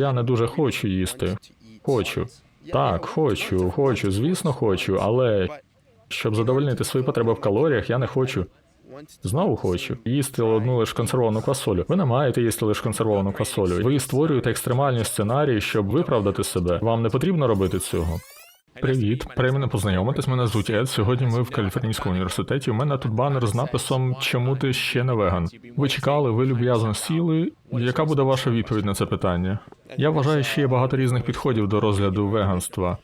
Я не дуже хочу їсти. Хочу. Так, хочу, хочу, звісно, хочу, але щоб задовольнити свої потреби в калоріях, я не хочу. Знову хочу їсти одну лише консервовану квасолю. Ви не маєте їсти лише консервовану квасолю. Ви створюєте екстремальні сценарії, щоб виправдати себе. Вам не потрібно робити цього. Привіт, приємно познайомитись. Мене звуть Ед. Сьогодні ми в Каліфорнійському університеті. У мене тут банер з написом Чому ти ще не веган? Ви чекали, ви люб'язно сіли. Яка буде ваша відповідь на це питання? Я вважаю, що є багато різних підходів до розгляду веганства.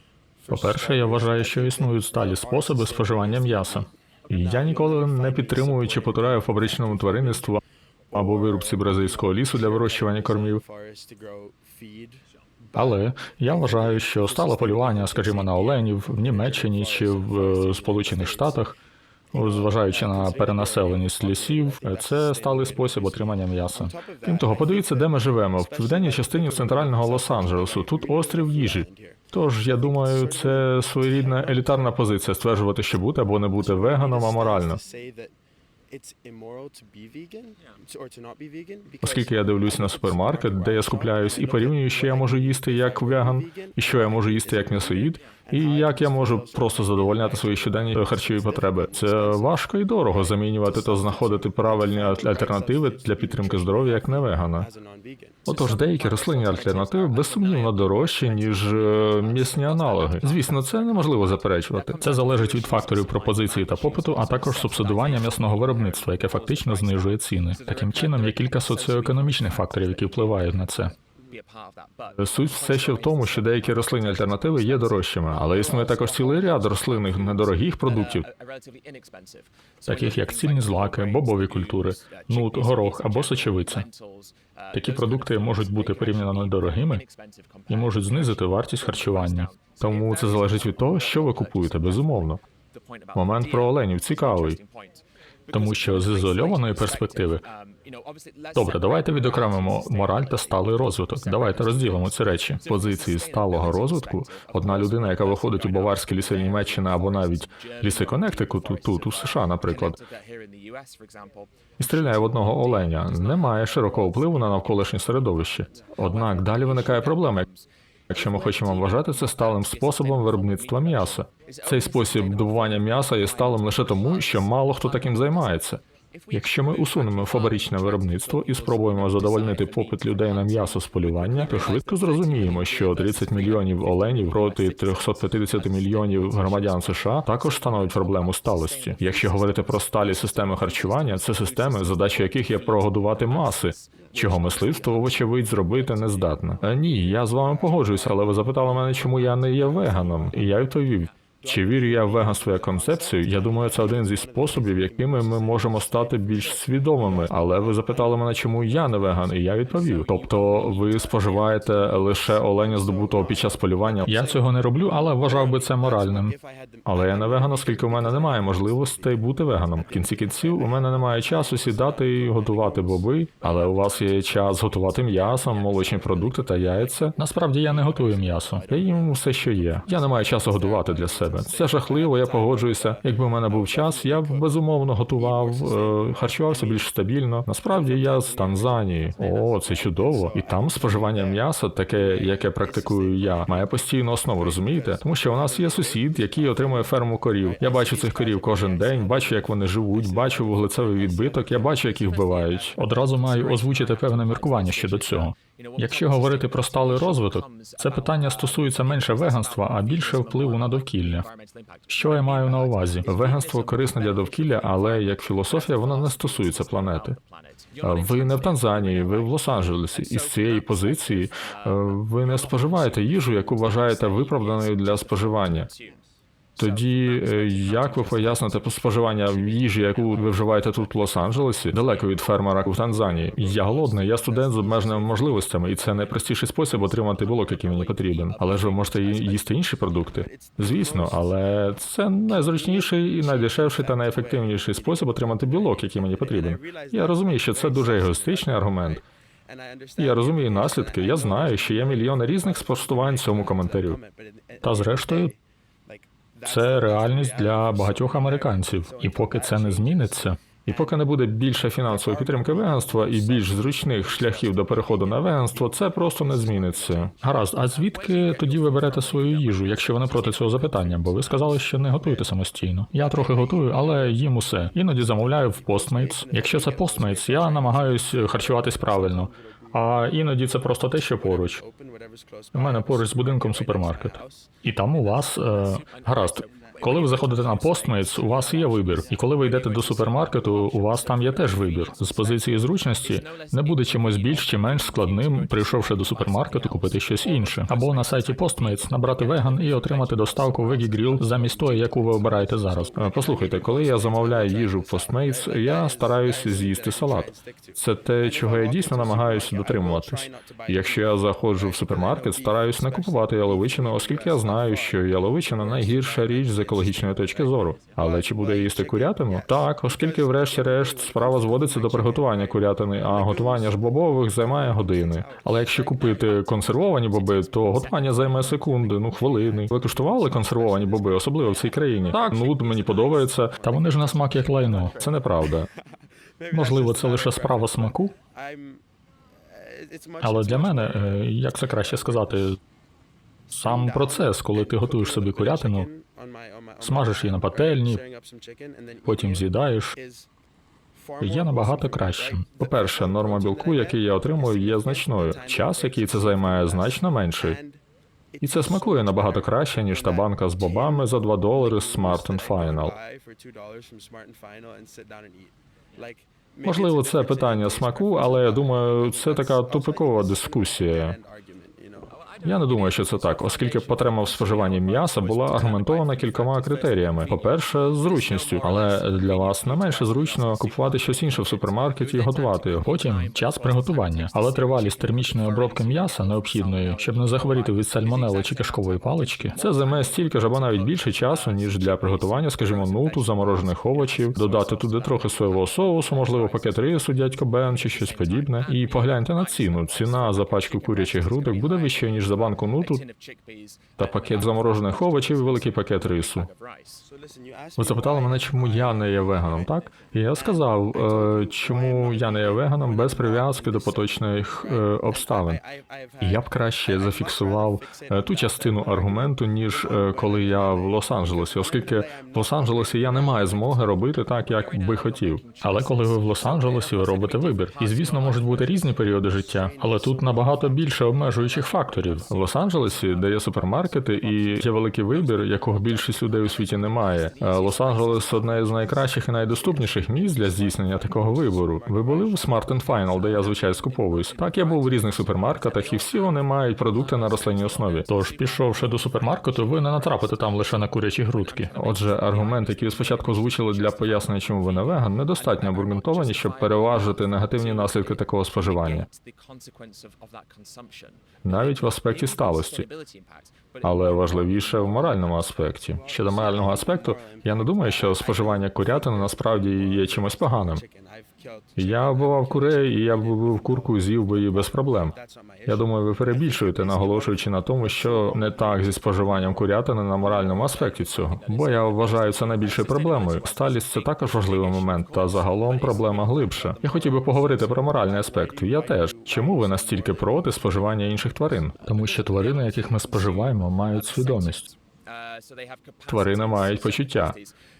По-перше, я вважаю, що існують сталі способи споживання м'яса. Я ніколи не підтримую чи потураю фабричному тваринництву або вирубці бразильського лісу для вирощування кормів. Але я вважаю, що стало полювання, скажімо, на оленів в Німеччині чи в е, Сполучених Штатах, зважаючи на перенаселеність лісів, це сталий спосіб отримання м'яса. Крім того, подивіться, де ми живемо в південній частині центрального Лос-Анджелесу. Тут острів їжі. Тож я думаю, це своєрідна елітарна позиція стверджувати, що бути або не бути веганом аморально. Оскільки я дивлюсь на супермаркет, де я скупляюсь і порівнюю, що я можу їсти як веган, і що я можу їсти як м'ясоїд, і як я можу просто задовольняти свої щоденні харчові потреби. Це важко і дорого замінювати та знаходити правильні аль- альтернативи для підтримки здоров'я як не вегана. Отож, деякі рослинні альтернативи безсумнівно дорожчі, ніж е, м'ясні аналоги. Звісно, це неможливо заперечувати. Це залежить від факторів пропозиції та попиту, а також субсидування м'ясного виробництва, яке фактично знижує ціни. Таким чином, є кілька соціоекономічних факторів, які впливають на це. Суть все ще в тому, що деякі рослинні альтернативи є дорожчими, але існує також цілий ряд рослинних недорогих продуктів, таких як цільні злаки, бобові культури, нут, горох або сочевиця. Такі продукти можуть бути порівняно недорогими і можуть знизити вартість харчування. Тому це залежить від того, що ви купуєте, безумовно. Момент про оленів цікавий, тому що з ізольованої перспективи. Добре, давайте відокремимо мораль та сталий розвиток. Давайте розділимо ці речі. Позиції сталого розвитку. Одна людина, яка виходить у баварські ліси Німеччини або навіть ліси Коннектикуту, тут у США, наприклад, і стріляє в одного оленя, не має широкого впливу на навколишнє середовище. Однак далі виникає проблема. Якщо ми хочемо вважати це сталим способом виробництва м'яса, цей спосіб добування м'яса є сталим лише тому, що мало хто таким займається. Якщо ми усунемо фабричне виробництво і спробуємо задовольнити попит людей на м'ясо з полювання, то швидко зрозуміємо, що 30 мільйонів оленів проти 350 мільйонів громадян США також становить проблему сталості. Якщо говорити про сталі системи харчування, це системи, задача яких є прогодувати маси. Чого мисливство, вочевидь, зробити не здатне. А ні, я з вами погоджуюся, але ви запитали мене, чому я не є веганом, і я відповів. Чи вірю я в веганство як концепцію? Я думаю, це один зі способів, якими ми можемо стати більш свідомими. Але ви запитали мене, чому я не веган, і я відповів. Тобто, ви споживаєте лише оленя здобутого під час полювання. Я цього не роблю, але вважав би це моральним. Але я не веган, оскільки у мене немає можливостей бути веганом. В кінці кінців у мене немає часу сідати і готувати боби, але у вас є час готувати м'ясо, молочні продукти та яйця. Насправді я не готую м'ясо. Я їм все, що є. Я не маю часу готувати для себе. Це жахливо, я погоджуюся. Якби в мене був час, я б безумовно готував, е, харчувався більш стабільно. Насправді я з Танзанії. О, це чудово. І там споживання м'яса, таке, яке практикую я, має постійну основу, розумієте? Тому що у нас є сусід, який отримує ферму корів. Я бачу цих корів кожен день, бачу, як вони живуть, бачу вуглецевий відбиток, я бачу, як їх вбивають. Одразу маю озвучити певне міркування щодо цього. Якщо говорити про сталий розвиток, це питання стосується менше веганства, а більше впливу на довкілля. Що я маю на увазі? Веганство корисне для довкілля, але як філософія воно не стосується планети. Ви не в Танзанії, ви в Лос-Анджелесі, і з цієї позиції е, ви не споживаєте їжу, яку вважаєте виправданою для споживання. Тоді е, як ви поясните споживання їжі, яку ви вживаєте тут в Лос-Анджелесі, далеко від фермера в Танзанії? Я голодний, я студент з обмеженими можливостями, і це найпростіший спосіб отримати білок, який мені потрібен. Але ж ви можете їсти інші продукти. Звісно, але це найзручніший і найдешевший та найефективніший спосіб отримати білок, який мені потрібен. Я розумію, що це дуже егоїстичний аргумент. Я розумію наслідки. Я знаю, що є мільйони різних спростувань цьому коментарю. Та зрештою, це реальність для багатьох американців. І поки це не зміниться, І поки не буде більше фінансової підтримки веганства і більш зручних шляхів до переходу на веганство, це просто не зміниться. Гаразд, а звідки тоді ви берете свою їжу, якщо ви не проти цього запитання? Бо ви сказали, що не готуєте самостійно. Я трохи готую, але їм усе. Іноді замовляю в Postmates. Якщо це Postmates, я намагаюсь харчуватись правильно. А іноді це просто те, що поруч. У мене поруч з будинком супермаркет. І там у вас е, гаразд. Коли ви заходите на Postmates, у вас є вибір. І коли ви йдете до супермаркету, у вас там є теж вибір. З позиції зручності не буде чимось більш чи менш складним, прийшовши до супермаркету, купити щось інше. Або на сайті Postmates набрати веган і отримати доставку Veggie Grill замість тої, яку ви обираєте зараз. Е, Послухайте, коли я замовляю їжу в Postmates, я стараюся з'їсти салат. Це те, чого я дійсно намагаюся дотримуватись. Якщо я заходжу в супермаркет, стараюсь не купувати яловичину, оскільки я знаю, що яловичина найгірша річ з екологічної точки зору. Але чи буде їсти курятину? Так, оскільки, врешті-решт, справа зводиться до приготування курятини, а готування ж бобових займає години. Але якщо купити консервовані боби, то готування займе секунди, ну хвилини. Ви куштували консервовані боби, особливо в цій країні? Так, ну мені подобається. Та вони ж на смак як лайно. Це неправда. Можливо, це лише справа смаку, але для мене, е, як це краще сказати, сам процес, коли ти готуєш собі курятину, смажиш її на пательні, потім з'їдаєш, є набагато кращим. По-перше, норма білку, який я отримую, є значною. Час, який це займає, значно менший. І це смакує набагато краще, ніж та банка з бобами за 2 долари з Smart and Final. Можливо, це питання смаку, але я думаю, це така тупикова дискусія. Я не думаю, що це так, оскільки потреба в споживанні м'яса була аргументована кількома критеріями. По-перше, зручністю, але для вас не менше зручно купувати щось інше в супермаркеті і готувати його. Потім час приготування, але тривалість термічної обробки м'яса необхідної, щоб не захворіти від сальмонели чи кишкової палички. Це займе стільки ж або навіть більше часу, ніж для приготування, скажімо, нуту, заморожених овочів, додати туди трохи соєвого соусу, можливо, пакет рису, дядько Бен чи щось подібне. І погляньте на ціну. Ціна за пачку курячих грудок буде вищою, ніж за банку нуту та пакет заморожених овочів і великий пакет рису. Ви запитали мене, чому я не є веганом, так? І я сказав, е, чому я не є веганом без прив'язки до поточних е, обставин. І я б краще зафіксував е, ту частину аргументу, ніж коли я в Лос-Анджелесі, оскільки в Лос-Анджелесі я не маю змоги робити так, як би хотів. Але коли ви в Лос-Анджелесі, ви робите вибір. І звісно, можуть бути різні періоди життя, але тут набагато більше обмежуючих факторів. В Лос-Анджелесі, де є супермаркети і є великий вибір, якого більшість людей у світі немає. Е, Лос-Анджелес одне з найкращих і найдоступніших місць для здійснення такого вибору. Ви були у Smart and Final, де я звичайно скуповуюсь. Так, я був у різних супермаркетах, і всі вони мають продукти на рослинній основі. Тож, пішовши до супермаркету, ви не натрапите там лише на курячі грудки. Отже, аргументи, які ви спочатку озвучили для пояснення, чому ви не веган, недостатньо обґрунтовані, щоб переважити негативні наслідки такого споживання, навіть в аспекті сталості. Але важливіше в моральному аспекті. Щодо морального аспекту, я не думаю, що споживання курятини насправді є чимось поганим. Я вбивав курей, і я б вбив курку, з'їв би її без проблем. Я думаю, ви перебільшуєте, наголошуючи на тому, що не так зі споживанням курятини на моральному аспекті цього. Бо я вважаю це найбільшою проблемою. Сталість це також важливий момент, та загалом проблема глибша. Я хотів би поговорити про моральний аспект. Я теж. Чому ви настільки проти споживання інших тварин? Тому що тварини, яких ми споживаємо, мають свідомість. Тварини мають почуття.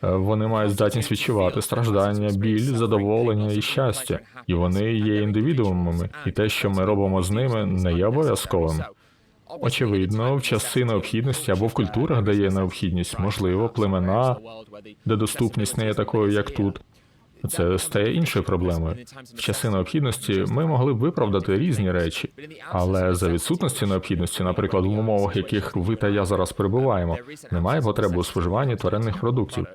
Е, Вони мають здатність відчувати страждання, біль, задоволення і щастя, і вони є індивідуумами, і те, що ми робимо з ними, не є обов'язковим. Очевидно, в часи необхідності або в культурах, де є необхідність, можливо, племена, де доступність не є такою, як тут. Це стає іншою проблемою. В часи необхідності ми могли б виправдати різні речі, але за відсутності необхідності, наприклад, в умовах, яких ви та я зараз перебуваємо, немає потреби у споживанні тваринних продуктів.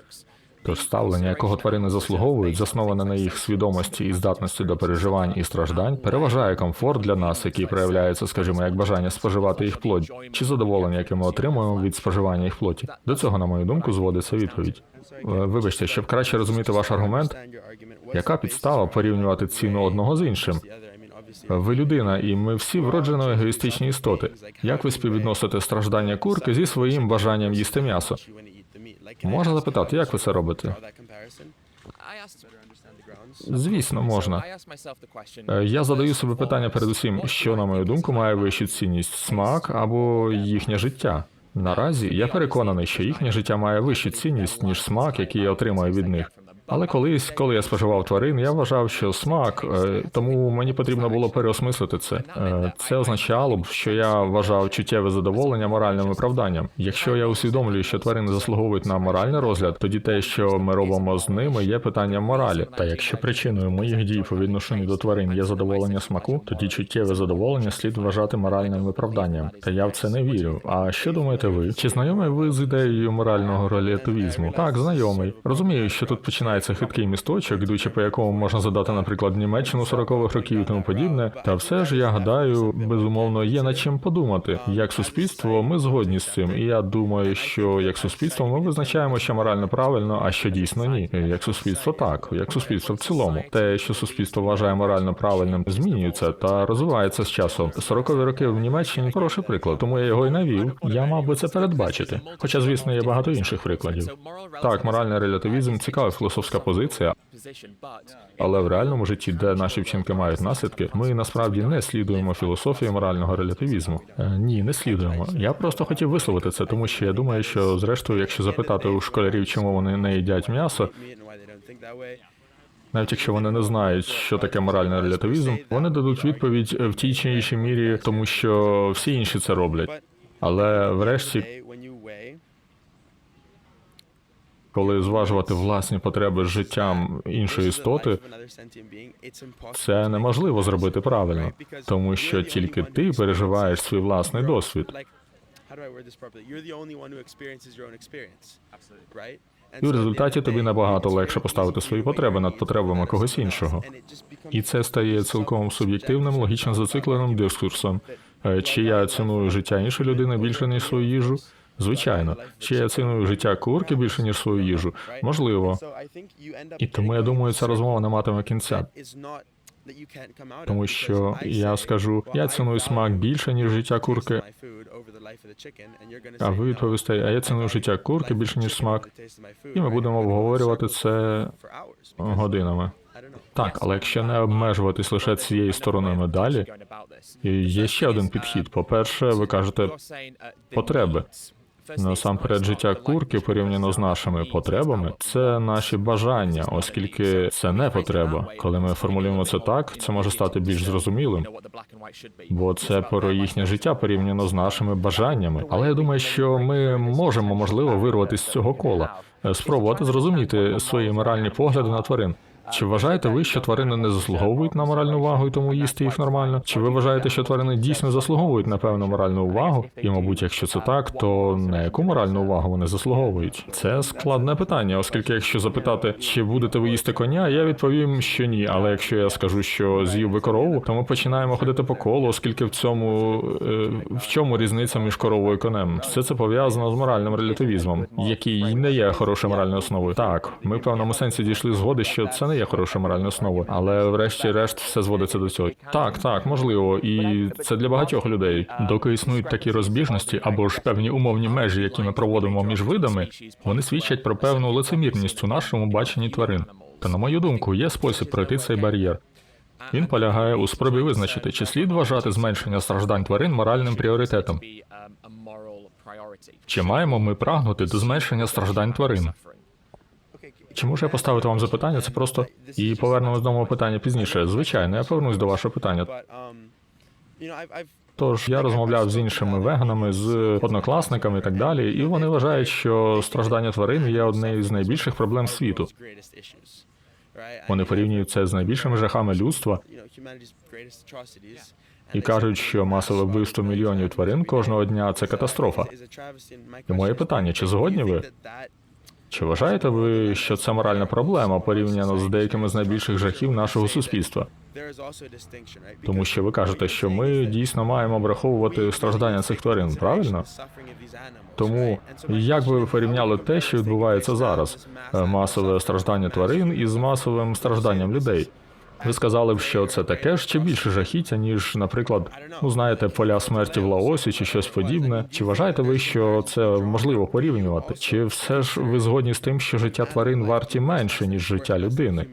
Тож ставлення, якого тварини заслуговують, засноване на їх свідомості і здатності до переживань і страждань, переважає комфорт для нас, який проявляється, скажімо, як бажання споживати їх плоть, чи задоволення, яке ми отримуємо від споживання їх плоті. До цього, на мою думку, зводиться відповідь. Е, Вибачте, щоб краще розуміти ваш аргумент, яка підстава порівнювати ціну одного з іншим? Ви людина, і ми всі вроджено егоїстичні істоти. Як ви співвідносите страждання курки зі своїм бажанням їсти м'ясо? Можна запитати, як ви це робите? Звісно, можна. Е, Я задаю собі питання передусім, що, на мою думку, має вищу цінність смак або їхнє життя. Наразі я переконаний, що їхнє життя має вищу цінність, ніж смак, який я отримаю від них. Але колись, коли я споживав тварин, я вважав, що смак, е, тому мені потрібно було переосмислити це. Е, Це означало б, що я вважав чуттєве задоволення моральним виправданням. Якщо я усвідомлюю, що тварини заслуговують на моральний розгляд, тоді те, що ми робимо з ними, є питанням моралі. Та якщо причиною моїх дій по відношенню до тварин є задоволення смаку, тоді чуттєве задоволення слід вважати моральним виправданням. Та я в це не вірю. А що думаєте ви? Чи знайомі ви з ідеєю морального релятивізму? Так, знайомий. Розумію, що тут починається хиткий місточок, ідучи по якому можна задати, наприклад, Німеччину 40-х років і тому подібне. Та все ж я гадаю, безумовно, є над чим подумати. Як суспільство, ми згодні з цим, і я думаю, що як суспільство ми визначаємо, що морально правильно, а що дійсно ні. Як суспільство, так, як суспільство в цілому. Те, що суспільство вважає морально правильним, змінюється та розвивається з часом. 40-ві роки в Німеччині хороший приклад, тому я його і навів. Я мав би це передбачити. Хоча, звісно, є багато інших прикладів. Так, моральний релятивізм цікава філософська позиція, але в реальному житті, де наші вчинки мають наслідки, ми насправді не слідуємо філософії морального релятивізму. Е, ні, не слідуємо. Я просто хотів висловити це, тому що я думаю, що зрештою, якщо запитати у школярів, чому вони не їдять м'ясо, навіть якщо вони не знають, що таке моральний релятивізм, вони дадуть відповідь в тій чи іншій мірі, тому що всі інші це роблять. Але врешті, коли зважувати власні потреби з життям іншої істоти, це неможливо зробити правильно, тому що тільки ти переживаєш свій власний досвід. І в результаті тобі набагато легше поставити свої потреби над потребами когось іншого. І це стає цілком суб'єктивним, логічно зацикленим дискурсом. Е, Чи я ціную життя іншої людини більше ніж свою їжу? Звичайно, чи я ціную життя курки більше ніж свою їжу? Можливо. І тому я думаю, ця розмова не матиме кінця. Тому що я скажу, я ціную смак більше ніж життя курки. А ви відповісте, а я ціную життя курки більше ніж смак. І ми будемо обговорювати це годинами. Так, але якщо не обмежуватись лише цією стороною медалі, є ще один підхід. По-перше, ви кажете потреби. Насамперед, життя курки порівняно з нашими потребами це наші бажання, оскільки це не потреба. Коли ми формулюємо це так, це може стати більш зрозумілим, бо це про їхнє життя порівняно з нашими бажаннями. Але я думаю, що ми можемо можливо вирватися з цього кола, спробувати зрозуміти свої моральні погляди на тварин. Чи вважаєте ви, що тварини не заслуговують на моральну увагу і тому їсти їх нормально? Чи ви вважаєте, що тварини дійсно заслуговують на певну моральну увагу? І, мабуть, якщо це так, то на яку моральну увагу вони заслуговують? Це складне питання, оскільки якщо запитати, чи будете ви їсти коня, я відповім, що ні. Але якщо я скажу, що з'їв би корову, то ми починаємо ходити по колу, оскільки в цьому е, в чому різниця між коровою і конем? Все це пов'язано з моральним релятивізмом, який не є хорошою моральною основою. Так, ми в певному сенсі дійшли згоди, що це не є хорошою моральною основою, але врешті-решт все зводиться до цього. Так, так, можливо, і це для багатьох людей. Доки існують такі розбіжності або ж певні умовні межі, які ми проводимо між видами, вони свідчать про певну лицемірність у нашому баченні тварин. Та на мою думку, є спосіб пройти цей бар'єр. Він полягає у спробі визначити, чи слід вважати зменшення страждань тварин моральним пріоритетом. Чи маємо ми прагнути до зменшення страждань тварин? Чи можу я поставити вам запитання? Це просто і повернемось до мого питання пізніше. Звичайно, я повернусь до вашого питання. Тож я розмовляв з іншими веганами, з однокласниками і так далі, і вони вважають, що страждання тварин є однією з найбільших проблем світу. Вони порівнюють це з найбільшими жахами людства і кажуть, що масове вбивство мільйонів тварин кожного дня це катастрофа. І моє питання: чи згодні ви? Чи вважаєте ви, що це моральна проблема порівняно з деякими з найбільших жахів нашого суспільства? Тому що ви кажете, що ми дійсно маємо обраховувати страждання цих тварин, правильно? Тому як ви порівняли те, що відбувається зараз, Е, масове страждання тварин із масовим стражданням людей? Ви сказали б, що це таке ж чи більше жахіття, ніж, наприклад, ну знаєте, поля смерті в Лаосі чи щось подібне. Чи вважаєте ви, що це можливо порівнювати? Чи все ж ви згодні з тим, що життя тварин варті менше, ніж життя людини?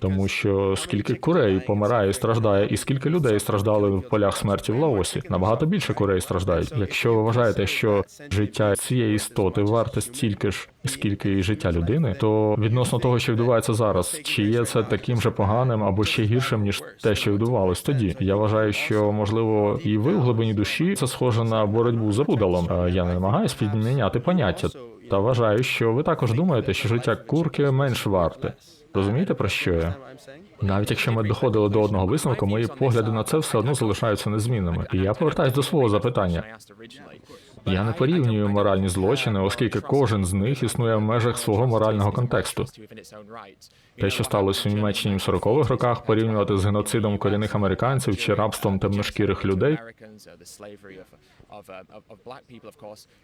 Тому що скільки курей помирає і страждає, і скільки людей страждали в полях смерті в Лаосі, набагато більше курей страждають. Якщо ви вважаєте, що життя цієї істоти варте стільки ж, скільки і життя людини, то відносно того, що відбувається зараз, чи є це таким же поганим або ще гіршим, ніж те, що відбувалось тоді? Я вважаю, що можливо і ви в глибині душі це схоже на боротьбу за пудалом. Е, Я не намагаюсь підміняти поняття. Та вважаю, що ви також думаєте, що життя курки менш варте. Розумієте про що я? Навіть якщо ми доходили до одного висновку, мої погляди на це все одно залишаються незмінними. І я повертаюсь до свого запитання. Я не порівнюю моральні злочини, оскільки кожен з них існує в межах свого морального контексту. Те, що сталося в Німеччині в 40-х роках, порівнювати з геноцидом корінних американців чи рабством темношкірих людей.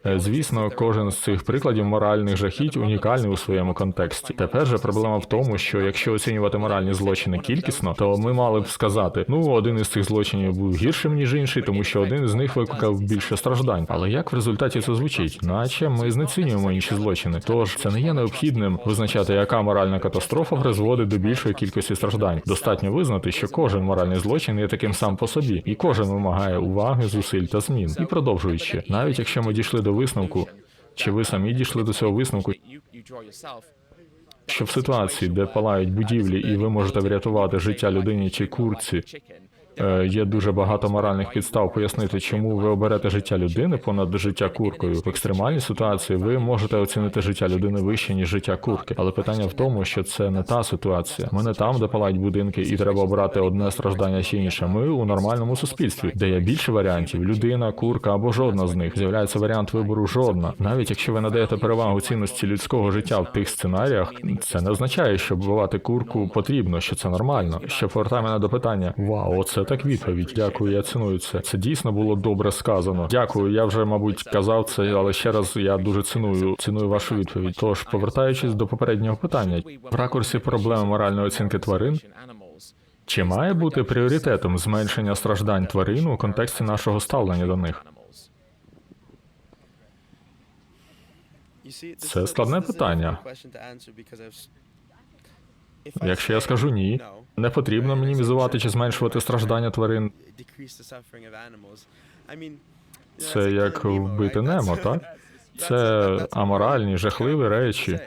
Е, Звісно, кожен з цих прикладів моральних жахіть унікальний у своєму контексті. Тепер же проблема в тому, що якщо оцінювати моральні злочини кількісно, то ми мали б сказати, ну один із цих злочинів був гіршим ніж інший, тому що один з них викликав більше страждань. Але як в результаті це звучить? Наче ми знецінюємо інші злочини. Тож це не є необхідним визначати, яка моральна катастрофа призводить до більшої кількості страждань. Достатньо визнати, що кожен моральний злочин є таким сам по собі, і кожен вимагає уваги, зусиль та змін. І продовжуючи, навіть якщо ми дійшли до висновку, чи ви самі дійшли до цього висновку, що в ситуації, де палають будівлі, і ви можете врятувати життя людині чи курці, є дуже багато моральних підстав пояснити, чому ви оберете життя людини понад життя куркою. В екстремальній ситуації ви можете оцінити життя людини вище ніж життя курки. Але питання в тому, що це не та ситуація. Ми не там, де палають будинки, і треба обрати одне страждання чи інше. Ми у нормальному суспільстві, де є більше варіантів: людина, курка або жодна з них. З'являється варіант вибору жодна. Навіть якщо ви надаєте перевагу цінності людського життя в тих сценаріях, це не означає, що вбивати курку потрібно, що це нормально. Що повертає мене до питання: Вау, оце так відповідь. Дякую, я ціную це. Це дійсно було добре сказано. Дякую. Я вже, мабуть, казав це, але ще раз я дуже ціную ціную вашу відповідь. Тож, повертаючись до попереднього питання, в ракурсі проблеми моральної оцінки тварин. Чи має бути пріоритетом зменшення страждань тварин у контексті нашого ставлення до них? Це складне питання. Якщо я скажу ні, не потрібно мінімізувати чи зменшувати страждання тварин. Це як вбити Немо, так? Це аморальні, жахливі речі.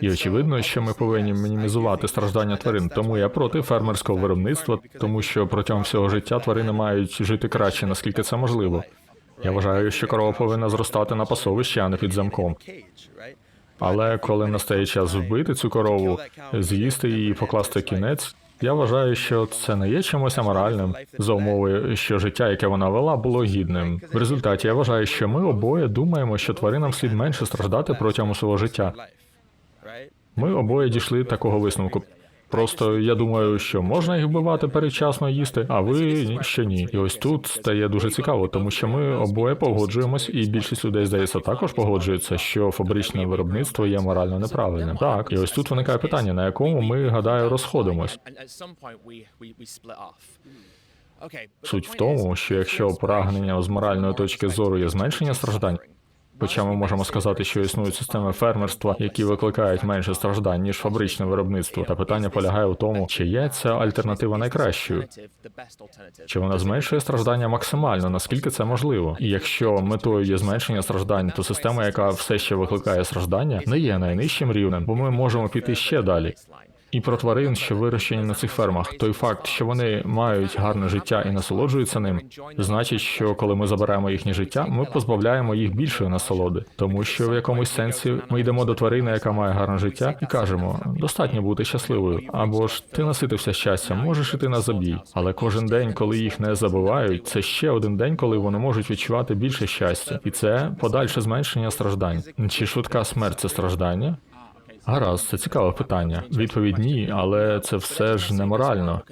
І очевидно, що ми повинні мінімізувати страждання тварин. Тому я проти фермерського виробництва, тому що протягом всього життя тварини мають жити краще, наскільки це можливо. Я вважаю, що корова повинна зростати на пасовищі, а не під замком. Але коли настає час вбити цю корову, з'їсти її і покласти кінець, я вважаю, що це не є чимось аморальним за умови, що життя, яке вона вела, було гідним. В результаті я вважаю, що ми обоє думаємо, що тваринам слід менше страждати протягом свого життя. Ми обоє дійшли такого висновку. Просто я думаю, що можна їх вбивати передчасно їсти, а ви що ні. І ось тут стає дуже цікаво, тому що ми обоє погоджуємось, і більшість людей здається також погоджується, що фабричне виробництво є морально неправильним. Так, і ось тут виникає питання, на якому ми гадаю розходимось. Суть в тому, що якщо прагнення з моральної точки зору є зменшення страждань, Хоча ми можемо сказати, що існують системи фермерства, які викликають менше страждань ніж фабричне виробництво. Та питання полягає в тому, чи є ця альтернатива найкращою, чи вона зменшує страждання максимально, наскільки це можливо. І якщо метою є зменшення страждань, то система, яка все ще викликає страждання, не є найнижчим рівнем, бо ми можемо піти ще далі. І про тварин, що вирощені на цих фермах, той факт, що вони мають гарне життя і насолоджуються ним, значить, що коли ми забираємо їхнє життя, ми позбавляємо їх більшої насолоди, тому що в якомусь сенсі ми йдемо до тварини, яка має гарне життя, і кажемо: достатньо бути щасливою, або ж ти наситився щастям, можеш іти на забій. Але кожен день, коли їх не забувають, це ще один день, коли вони можуть відчувати більше щастя, і це подальше зменшення страждань. Чи швидка смерть це страждання? Гаразд, це цікаве питання. Відповідь ні, але це все ж неморально.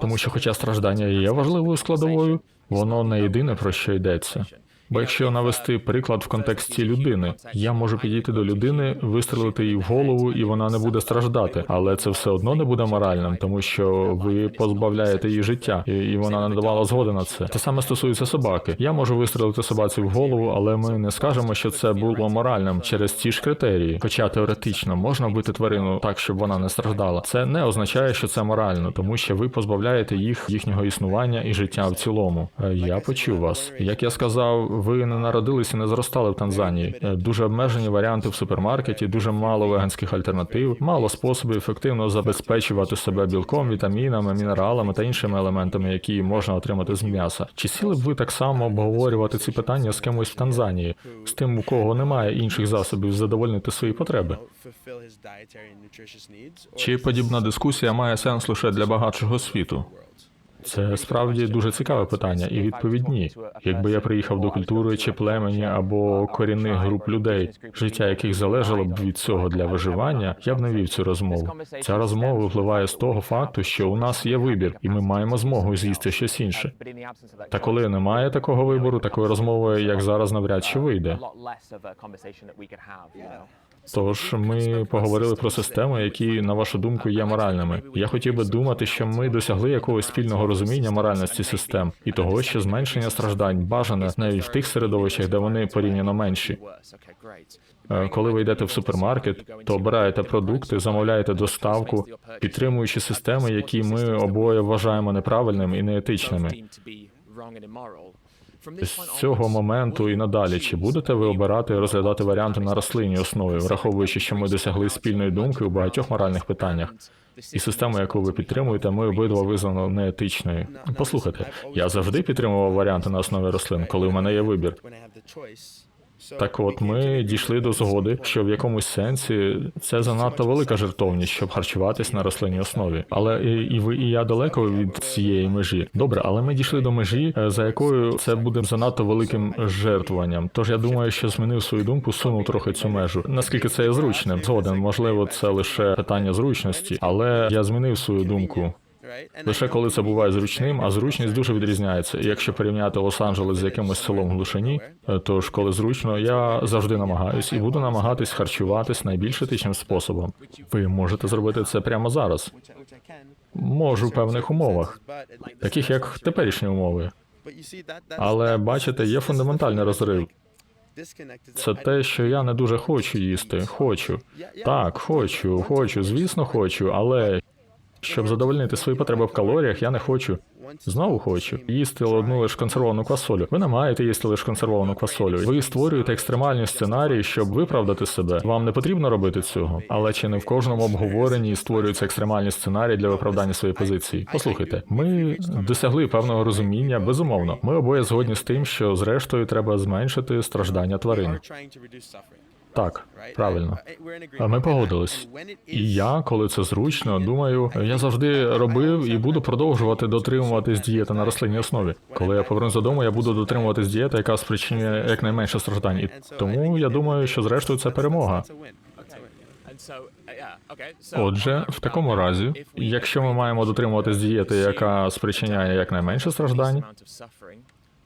Тому що, хоча страждання є важливою складовою, воно не єдине про що йдеться. Бо якщо навести приклад в контексті людини, я можу підійти до людини, вистрелити їй в голову, і вона не буде страждати, але це все одно не буде моральним, тому що ви позбавляєте її життя, і- вона не давала згоди на це. Те саме стосується собаки. Я можу вистрелити собаці в голову, але ми не скажемо, що це було моральним через ці ж критерії. Хоча теоретично можна вбити тварину так, щоб вона не страждала. Це не означає, що це морально, тому що ви позбавляєте їх їхнього існування і життя в цілому. Е, Я почув вас. Як я сказав, ви не народилися, не зростали в Танзанії. Е, Дуже обмежені варіанти в супермаркеті, дуже мало веганських альтернатив, мало способів ефективно забезпечувати себе білком, вітамінами, мінералами та іншими елементами, які можна отримати з м'яса. Чи сіли б ви так само обговорювати ці питання з кимось в Танзанії, з тим, у кого немає інших засобів задовольнити свої потреби? Чи подібна дискусія має сенс лише для багатшого світу? Це справді дуже цікаве питання, і відповідь ні. Якби я приїхав до культури чи племені або корінних груп людей, життя яких залежало б від цього для виживання, я б не вів цю розмову. Ця розмова випливає з того факту, що у нас є вибір, і ми маємо змогу з'їсти щось інше. Та коли немає такого вибору, такої розмови, як зараз, навряд чи вийде. Тож ми поговорили про системи, які, на вашу думку, є моральними. Я хотів би думати, що ми досягли якогось спільного розуміння моральності систем і того, що зменшення страждань бажане навіть в тих середовищах, де вони порівняно менші. Е, Коли ви йдете в супермаркет, то обираєте продукти, замовляєте доставку, підтримуючи системи, які ми обоє вважаємо неправильними і неетичними. З цього моменту і надалі, чи будете ви обирати і розглядати варіанти на рослинній основі, враховуючи, що ми досягли спільної думки у багатьох моральних питаннях? І систему, яку ви підтримуєте, ми обидва визнано неетичною. Послухайте, я завжди підтримував варіанти на основі рослин, коли в мене є вибір. Так от ми дійшли до згоди, що в якомусь сенсі це занадто велика жертовність, щоб харчуватись на рослинній основі. Але і, ви, і я далеко від цієї межі. Добре, але ми дійшли до межі, е, за якою це буде занадто великим жертвуванням. Тож я думаю, що змінив свою думку, сунув трохи цю межу. Наскільки це є зручним? Згоден, можливо, це лише питання зручності, але я змінив свою думку. Лише коли це буває зручним, а зручність дуже відрізняється. І якщо порівняти Лос-Анджелес з якимось селом в глушині, е, тож коли зручно, я завжди намагаюсь і буду намагатись харчуватись найбільш етичним способом. Ви можете зробити це прямо зараз. Можу в певних умовах, таких як теперішні умови. Але бачите, є фундаментальний розрив. Це те, що я не дуже хочу їсти. Хочу. Так, хочу, хочу, звісно, хочу, але щоб задовольнити свої потреби в калоріях, я не хочу. Знову хочу їсти одну лише консервовану квасолю. Ви не маєте їсти лише консервовану квасолю. Ви створюєте екстремальні сценарії, щоб виправдати себе. Вам не потрібно робити цього, але чи не в кожному обговоренні створюються екстремальні сценарії для виправдання своєї позиції? Послухайте, ми досягли певного розуміння. Безумовно, ми обоє згодні з тим, що зрештою треба зменшити страждання тварин. Так, правильно. Ми погодились. І я, коли це зручно, думаю, я завжди робив і буду продовжувати дотримуватись дієти на рослинній основі. Коли я повернусь додому, я буду дотримуватись дієти, яка спричинює якнайменше страждань. І тому я думаю, що зрештою це перемога. Отже, в такому разі, якщо ми маємо дотримуватись дієти, яка спричиняє якнайменше страждань,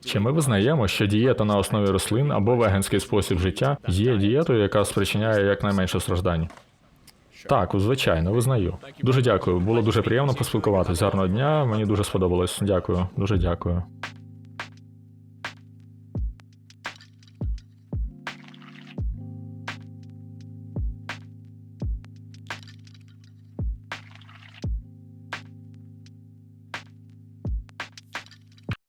чи ми визнаємо, що дієта на основі рослин або веганський спосіб життя є дієтою, яка спричиняє якнайменше страждань? Так, звичайно, визнаю. Дуже дякую. Було дуже приємно поспілкуватися. Гарного дня. Мені дуже сподобалось. Дякую. Дуже дякую.